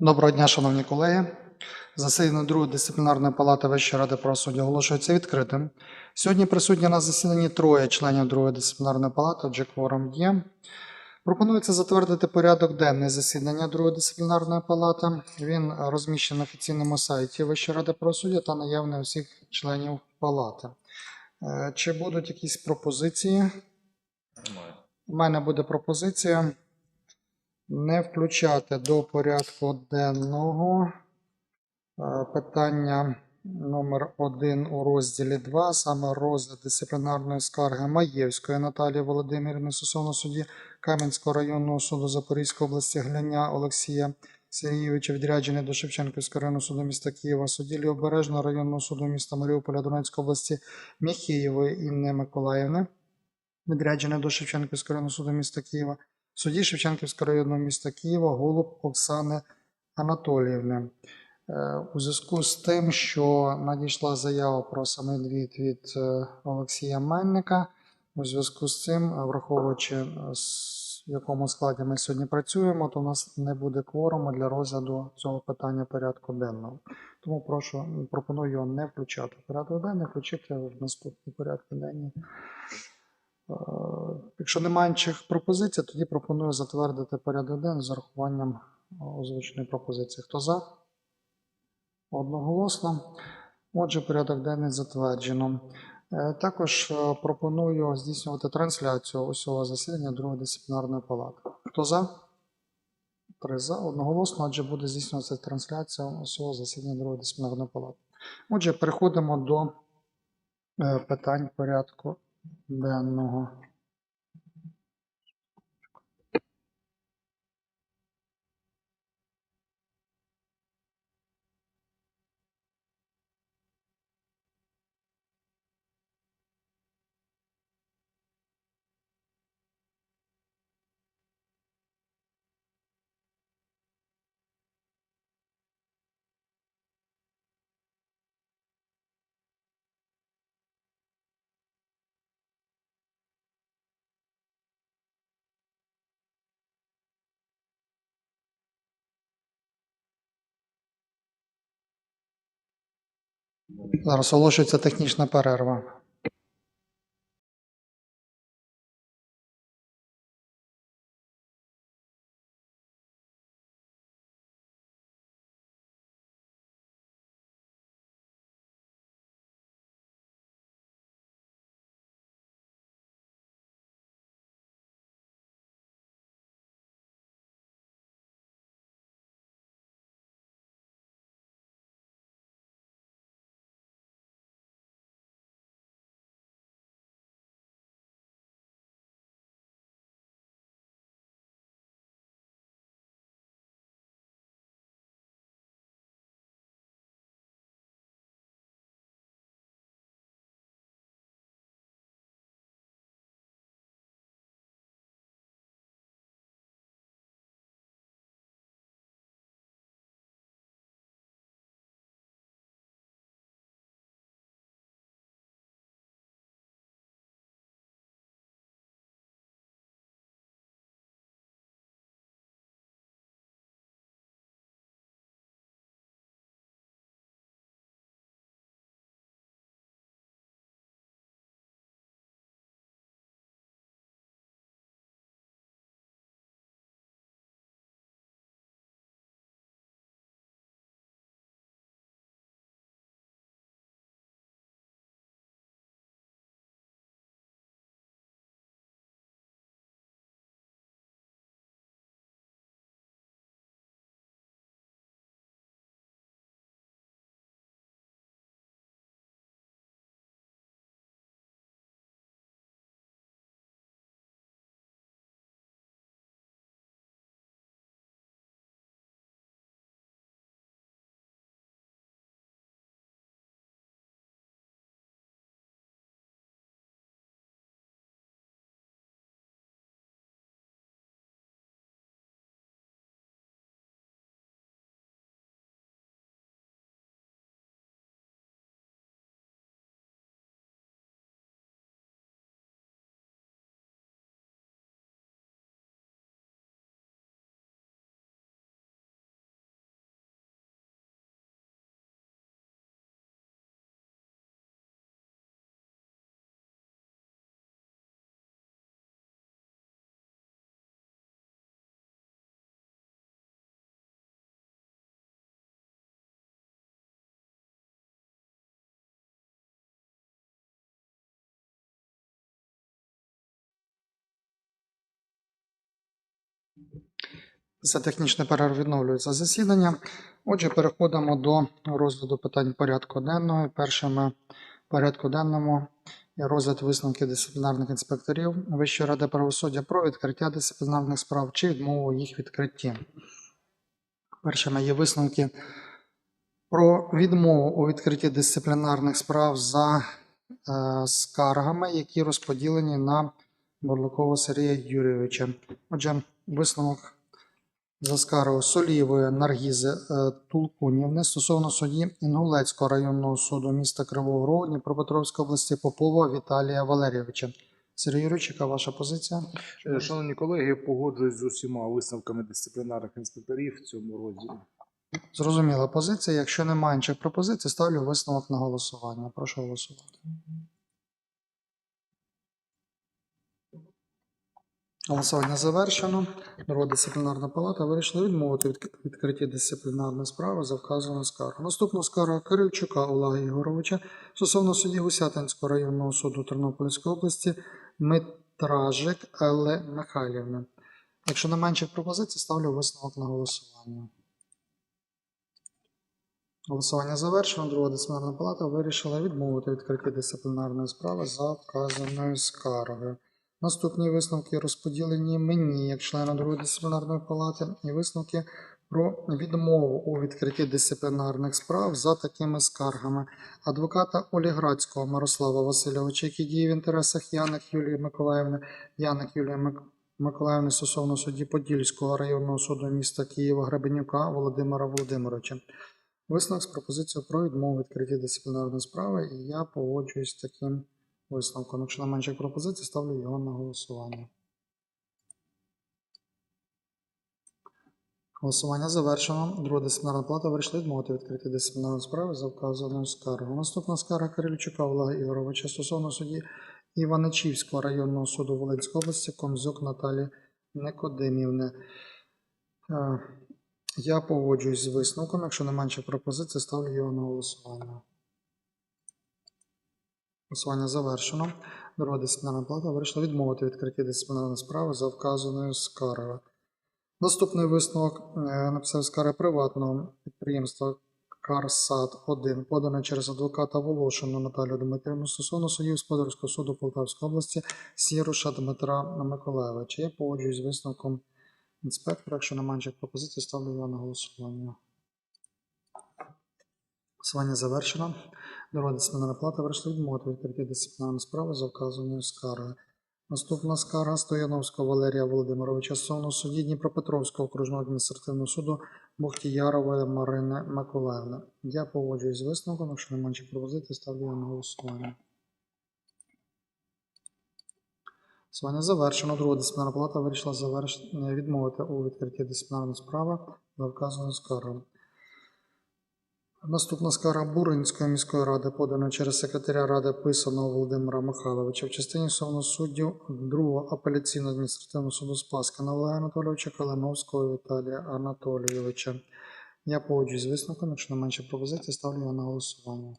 Доброго дня, шановні колеги. Засідання другої дисциплінарної палати Вищої ради правосуддя оголошується відкритим. Сьогодні присутні на засіданні троє членів другої дисциплінарної палати, отже, кворум є. Пропонується затвердити порядок денний засідання другої дисциплінарної палати. Він розміщений на офіційному сайті Вищої ради правосуддя та наявний у всіх членів палати. Е, Чи будуть якісь пропозиції? Немає. У мене буде пропозиція не включати до порядку денного е, питання номер 1 у розділі 2, саме розгляд дисциплінарної скарги Маєвської Наталії Володимирівни стосовно судді Кам'янського районного суду Запорізької області Гляня Олексія Сергійовича, відряджений до Шевченківського районного суду міста Києва, судді Лівобережного районного суду міста Маріуполя Донецької області Міхієвої Інни Миколаївни відряджене до Шевченківського районного суду міста Києва, судді Шевченківського районного міста Києва, Голуб Оксани Анатоліївни. Е, У зв'язку з тим, що надійшла заява про самовідвід від е, Олексія Мельника, у зв'язку з цим, е, враховуючи, в якому складі ми сьогодні працюємо, то у нас не буде кворуму для розгляду цього питання порядку денного. Тому прошу, пропоную його не включати в порядок денний, включити в наступні порядки денні. Е, Якщо немає інших пропозицій, тоді пропоную затвердити порядок денний з урахуванням е, озвученої пропозиції. Хто за? Одноголосно. Отже, порядок денний затверджено. Е, Також пропоную здійснювати трансляцію усього засідання другої дисциплінарної палати. Хто за? Три за. Одноголосно, отже, буде здійснюватися трансляція усього засідання другої дисциплінарної палати. Отже, переходимо до питань порядку денного. Зараз оголошується технічна перерва. Після технічної перерви відновлюється засідання. Отже, переходимо до розгляду питань порядку денного. Першими порядку денному є розгляд висновків дисциплінарних інспекторів Вищої ради правосуддя про відкриття дисциплінарних справ чи відмову у їх відкритті. Першими є висновки про відмову у відкритті дисциплінарних справ за е, скаргами, які розподілені на Бурлакова Сергія Юрійовича. Отже, висновок за скаргою Солієвої Наргізи е, Тулкунівни стосовно судді Інгулецького районного суду міста Кривого Рогу Дніпропетровської області Попова Віталія Валерійовича. Сергій Юрійович, яка ваша позиція? Е, Шановні колеги, погоджуюсь з усіма висновками дисциплінарних інспекторів в цьому розділі. Зрозуміла позиція. Якщо немає інших пропозицій, ставлю висновок на голосування. Прошу голосувати. Голосування завершено. Друга дисциплінарна палата вирішила відмовити від відкритті дисциплінарної справи за вказаною скаргою. Наступна скарга Кирильчука Олега Ігоровича стосовно судді Гусятинського районного суду Тернопільської області Митражик Елли Михайлівни. Якщо не менше пропозицій, ставлю висновок на голосування. Голосування завершено. Друга дисциплінарна палата вирішила відмовити відкритті дисциплінарної справи за вказаною скаргою. Наступні висновки розподілені мені як члену другої дисциплінарної палати і висновки про відмову у відкритті дисциплінарних справ за такими скаргами адвоката Оліградського Мирослава Васильовича, який діє в інтересах Яник Юлії Миколаївни, Яник Юлії Мик- Миколаївни стосовно судді Подільського районного суду міста Києва Гребенюка Володимира Володимировича. Висновок з пропозицією про відмову відкритті дисциплінарної справи, і я погоджуюсь з таким висновком. Якщо на менше пропозицій, ставлю його на голосування. Голосування завершено. Друга дисциплінарна плата вирішила відмовити відкритті дисциплінарної справи за вказаною скаргою. Наступна скарга Кирильчука Олега Ігоровича стосовно судді Іваничівського районного суду Волинської області Комзюк Наталі Никодимівни. Е, Я погоджуюсь з висновком. Якщо не менше пропозицій, ставлю його на голосування. Голосування завершено. Друга дисциплінарна плата вирішила відмовити відкритті дисциплінарної справи за вказаною скаргою. Наступний висновок е, написав скарга приватного підприємства Карсад 1 подана через адвоката Волошину Наталію Дмитрівну стосовно судді господарського суду Полтавської області Сіруша Дмитра Миколаєвича. Я погоджуюсь з висновком інспектора. Якщо немає інших пропозицій, ставлю його на голосування. Голосування завершено. Друга дисциплінарна плата вирішила відмовити відкритті дисциплінарної справи за вказаною скаргою. Наступна скарга Стояновського Валерія Володимировича стосовно судді Дніпропетровського окружного адміністративного суду Бухтіярової Марини Миколаївни. Я погоджуюсь з висновком, якщо не менше пропозицій, ставлю його на голосування. Голосування завершено. Друга дисциплінарна палата вирішила заверш... відмовити у відкритті дисциплінарної справи за вказаною скаргою. Наступна скарга Буринської міської ради подана через секретаря ради писаного Володимира Михайловича в частині стосовно суддів другого апеляційного адміністративного суду Спаскана Олега Анатолійовича Калиновського Віталія Анатолійовича. Я погоджуюсь з висновком, якщо не менше пропозицій, ставлю його на голосування.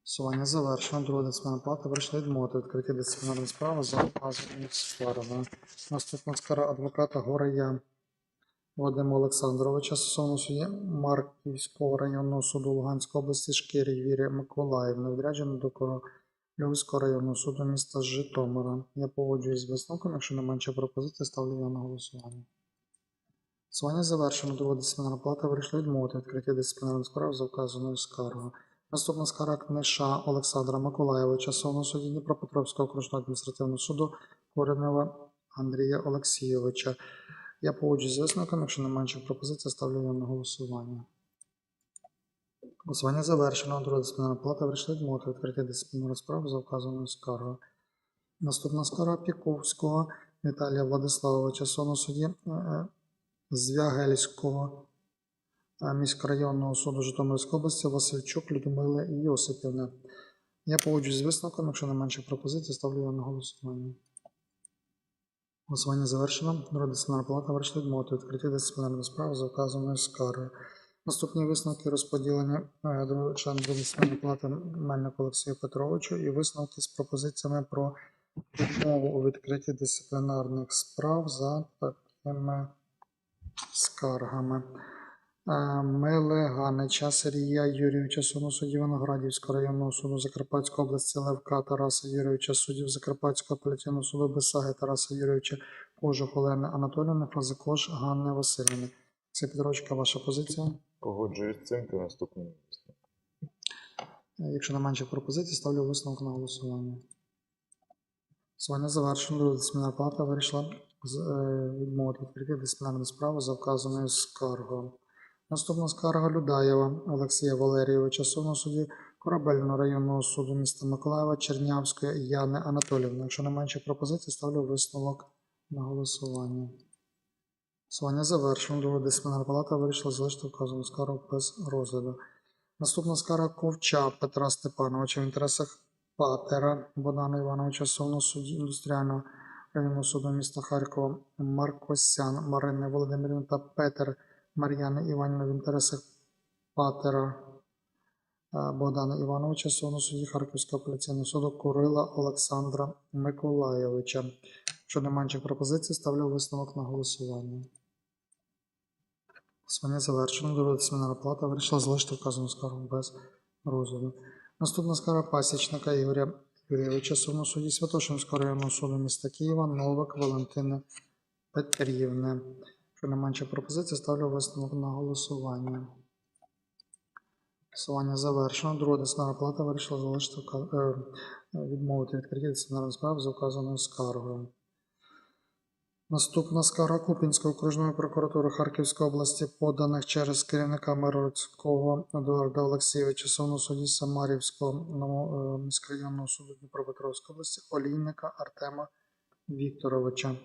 Голосування завершено. Друга дисциплінарна плата вирішила відмовити відкритті дисциплінарної справи за вказаною скаргою. Наступна скарга адвоката Горея Вадима Олександровича стосовно судді Марківського районного суду Луганської області Шкірі Вірі Миколаївни, відряджено до Корольовського районного суду міста Житомира. Я погоджуюсь з висновком, якщо не менше пропозицій, ставлю його на голосування. Голосування завершено. Друга дисциплінарна плата вирішила відмовити відкриття дисциплінарних справ за вказаною скаргою. Наступна скарга книша Олександра Миколаєвича стосовно судді Дніпропетровського окружного адміністративного суду Коренева Андрія Олексійовича. Я погоджуюсь з висновком, якщо не менше пропозицій, ставлю його на голосування. Голосування завершено. Друга дисциплінарна палата вирішила відмовити відкриття дисциплінарної справи за вказаною скаргою. Наступна скарга Піковського Віталія Владиславовича стосовно судді е, е, Звягельського е, міськрайонного суду Житомирської області Васильчук Людмили Йосипівни. Я погоджуюсь з висновком, якщо не менше пропозицій, ставлю його на голосування. Голосування завершено. Народна дисциплінарна палата вирішила відмовити відкриття дисциплінарної справи за вказаною скаргою. Наступні висновки розподілення е, члена дисциплінарної палати Мельника Олексію Петровичу і висновки з пропозиціями про відмову у відкритті дисциплінарних справ за такими скаргами. Мелеганича Сергія Юрійовича суду суддів Виноградівського районного суду Закарпатської області Левка Тараса Юрійовича суддів Закарпатського апеляційного суду Бесаги Тараса Юрійовича Кожух Олени Анатоліївни Фразикош Ганни Васильівни. Це підрочка, ваша позиція. Погоджуюсь з цим та наступним. Е, Якщо немає інших пропозицій, ставлю висновок на голосування. Голосування завершено. Друга дисциплінарна палата вирішила е, відмовити відкрити дисциплінарну справу за вказаною скаргою. Наступна скарга Людаєва Олексія Валерійовича Суду судді Корабельного районного суду міста Миколаєва Чернявської Яни Анатоліївни. Якщо немає інших пропозицій, ставлю висновок на голосування. Голосування завершено. Друга дисциплінарна палата вирішила залишити вказану скаргу без розгляду. Наступна скара Ковча Петра Степановича в інтересах Патера Богдана Івановича Совного судді індустріального районного суду міста Харкова Маркосян Марини Володимирівни та Петер Мар'яни Іванівни в інтересах Патера е, Богдана Івановича Совного судді Харківського апеляційного суду Курила Олександра Миколаєвича. Якщо немає інших пропозицій, ставлю висновок на голосування. Голосування завершено. Друга дисциплінарна плата вирішила залишити вказану скаргу без розгляду. Наступна скарга пасічника Ігоря Юрійовича Сумного судді Святошинського районного суду міста Києва Новик Валентини Петрівни. Якщо немає інших пропозицій, ставлю висновок на голосування. Голосування завершено. Друга дисциплінарна плата вирішила залишити е, відмовити відкриті дисциплінарної справи за вказаною скаргою. Наступна скарга Купінської окружної прокуратури Харківської області, поданих через керівника Мирицького Едуарда Олексійовича Совного судді Самарівського е, міськрайонного суду Дніпропетровської області, Олійника Артема Вікторовича.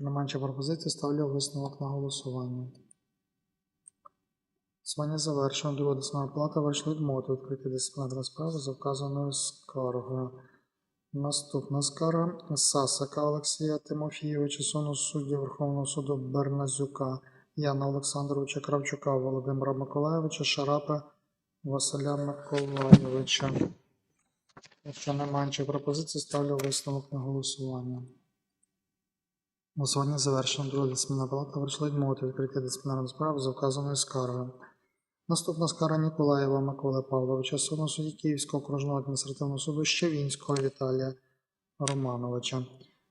Немає інших пропозицій, ставлю висновок на голосування. Голосування завершено. Друга дисциплінарна плата вийшла відмовити відкриті дисциплінарні справи за вказаною скаргою. Наступна скарга Сасика Олексія Тимофійовича, сону судді Верховного суду Берназюка, Яна Олександровича Кравчука, Володимира Миколаєвича, Шарапа Василя Миколаєвича. Якщо немає інших пропозицій, ставлю висновок на голосування. Голосування завершено. Друга дисциплінарна палата вирішила відмовити відкриття дисциплінарної справи за вказаною скаргою. Наступна скара Ніколаєва Миколи Павловича, судного судді Київського окружного адміністративного суду Щевінського Віталія Романовича.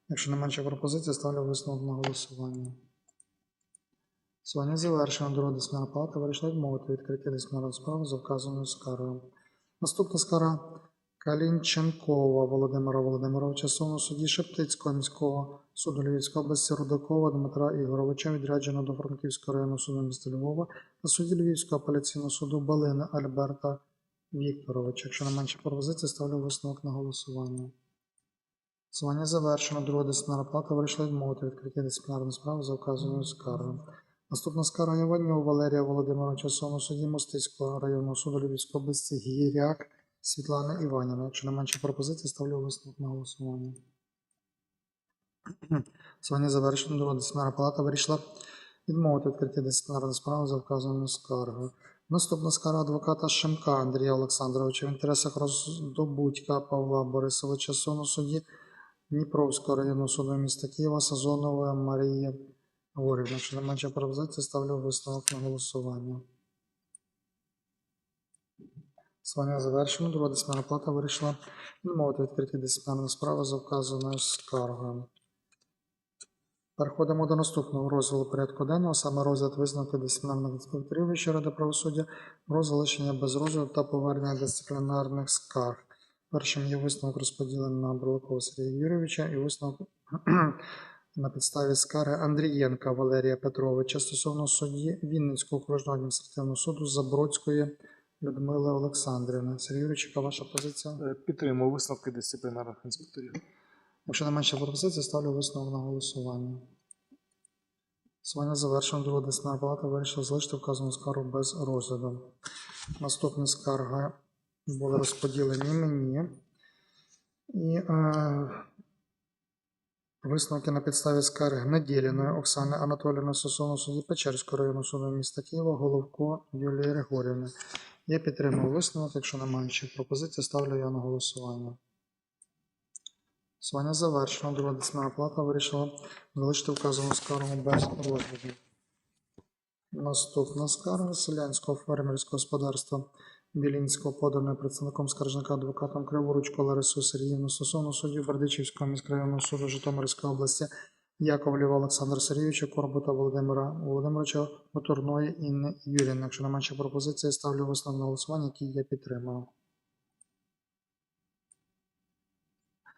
Якщо немає інших пропозицій, ставлю висновок на голосування. Голосування завершено. Друга дисциплінарна палата вирішила відмовити відкриття дисциплінарної справи за вказаною скаргою. Наступна скара Калінченкова Володимира Володимировича, судного судді Шептицького міського суду Львівської області Рудакова Дмитра Ігоровича, відряджено до Франківського районного суду міста Львова та судді Львівського апеляційного суду Балини Альберта Вікторовича. Якщо не менше пропозицій, ставлю висновок на голосування. Голосування завершено. Друга дисциплінарна плата вирішила відмовити відкриття дисциплінарної справи за вказаною скаргою. Наступна скарга Іванів Валерія Володимировича Сону судді Мостицького районного суду Львівської області Гіряк Світлана Іванівна. Якщо не менше пропозицій, ставлю висновок на голосування. Голосування завершено. Друга дисциплінарна палата вирішила відмовити відкриття дисциплінарної справи за вказаною скаргою. Наступна скарга адвоката Шемка Андрія Олександровича в інтересах роздобутька Павла Борисовича Сону судді Дніпровського районного суду міста Києва Сазонової Марії Григорівна. Якщо не менше пропозицій, ставлю висновок на голосування. Голосування завершено. Друга дисциплінарна плата вирішила відмовити відкриті дисциплінарної справи за вказаною скаргою. Переходимо до наступного розділу порядку денного, саме розгляд висновків дисциплінарних інспекторів Вищої ради правосуддя про залишення без розгляду та повернення дисциплінарних скарг. Першим є висновок розподілений на Бурлакова Сергія Юрійовича і висновок на підставі скарги Андрієнка Валерія Петровича стосовно судді Вінницького окружного адміністративного суду Забродської Людмили Олександрівни. Сергій Юрійович, яка ваша позиція? Е, Підтримую висновки дисциплінарних інспекторів. Якщо не менше пропозицій, ставлю висновок на голосування. Голосування завершено. Друга дисциплінарна палата вирішила залишити вказану скаргу без розгляду. Наступні скарги були розподілені мені. І е, висновки на підставі скарги Неділіної Оксани Анатоліївни стосовно судді Печерського району суду міста Києва Головко Юлії Григорівни. Я підтримую висновок. Якщо немає інших пропозицій, ставлю я на голосування. Голосування завершено. Друга дисциплінарна палата вирішила залишити вказану скаргу без розгляду. Наступна скарга селянського фермерського господарства Білінського поданої представником скаржника адвокатом Криворучко Ларису Сергіївну стосовно суддів Бердичівського міськрайонного суду Житомирської області Яковлєва Олександра Сергійовича, Корбута Володимира Володимировича, Моторної Інни Юріївни. Якщо немає ще пропозиції, ставлю висновок на голосування, який я підтримую.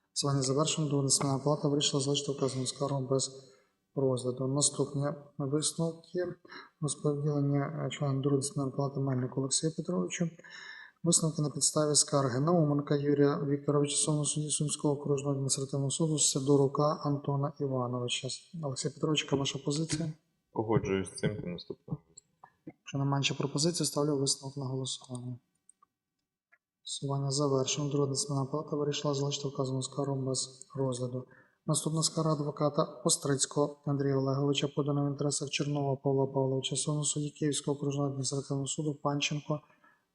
Голосування завершено. Дисциплінарна палата вирішила залишити вказану скаргу без розгляду. Наступні висновки розподілення е, члена дисциплінарної палати Мельнику Олексію Петровичу. Висновки на підставі скарги Науменка Юрія Вікторовича Сонного судді Сумського окружного адміністративного суду Сидорука Антона Івановича. Олексій Петрович, яка ваша позиція? Погоджуюсь з цим та наступним. Якщо немає менше пропозицій, ставлю висновок на голосування. Голосування завершено. Друга дисциплінарна палата вирішила залишити вказану скаргу без розгляду. Наступна скарга адвоката Острицького Андрія Олеговича, подана в інтересах Чернова Павла Павловича, Сонного судді Київського окружного адміністративного суду Панченко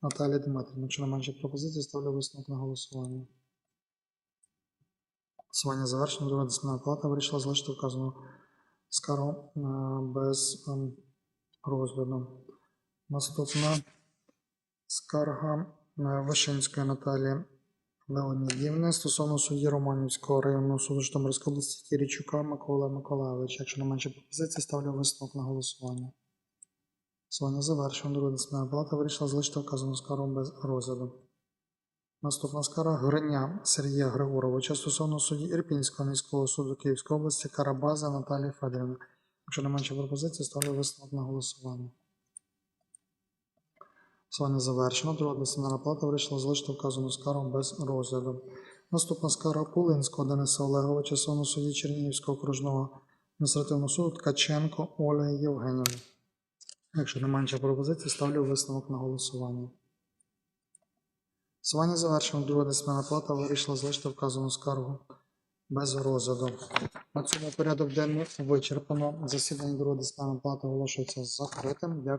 Наталії Дмитрівни. Якщо немає менше пропозицій, ставлю висновок на голосування. Голосування завершено. Друга дисциплінарна палата вирішила залишити вказану скаргу е, без ем, розгляду. Наступна скарга е, Вишинської Наталії Леонідівни стосовно судді Романівського районного суду Житомирської області Кірічука Миколи Миколайовича. Якщо не менше пропозицій, ставлю висновок на голосування. Голосування завершено. Друга дисциплінарна палата вирішила залишити вказану скаргу без розгляду. Наступна скарга Гриня Сергія Григоровича стосовно судді Ірпінського міського суду Київської області Карабаза Наталії Федорівни. Якщо не менше пропозицій, ставлю висновок на голосування. Голосування завершено. Друга дисциплінарна палата вирішила залишити вказану скаргу без розгляду. Наступна скарга Пулинського Дениса Олеговича стосовно судді Чернігівського окружного адміністративного суду Ткаченко Ольги Євгенівни. Якщо не менше пропозицій, ставлю висновок на голосування. Голосування завершено. Друга дисциплінарна плата вирішила залишити вказану скаргу без розгляду. На цьому порядок денний вичерпано. Засідання другої дисциплінарної плати оголошується закритим. Дякую.